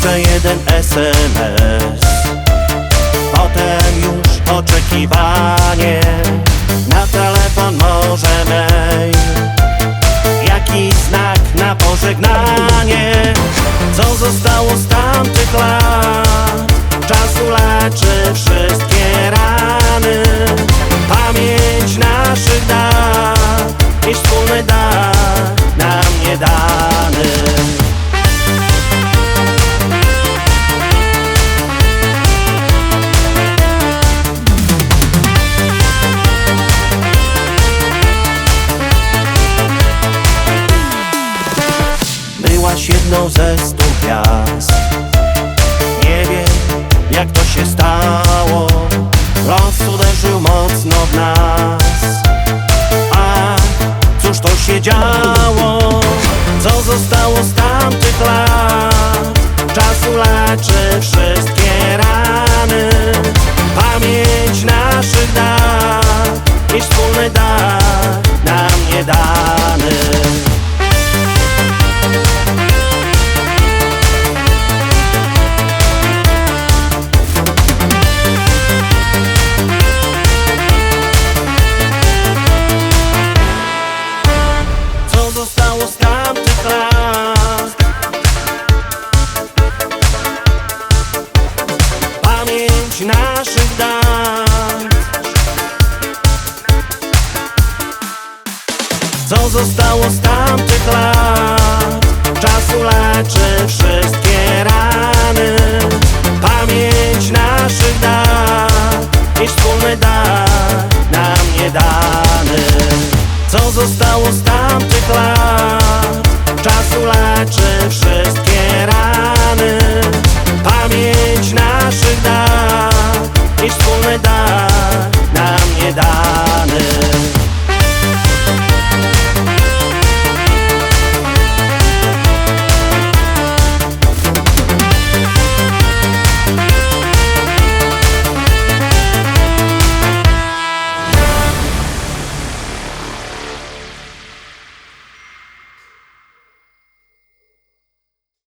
jeszcze jeden SMS Potem już oczekiwanie. Na telefon może mail Jaki znak na pożegnanie? Co zostało stać jedną ze stu gwiazd. Nie wiem jak to się stało Zostało z tamtych lat? Pamięć naszych dat Co zostało z tamtych lat? Czasu leczy wszystkie rany Pamięć naszych dat I wspólny dar nam nie dany Co zostało z tamtych lat?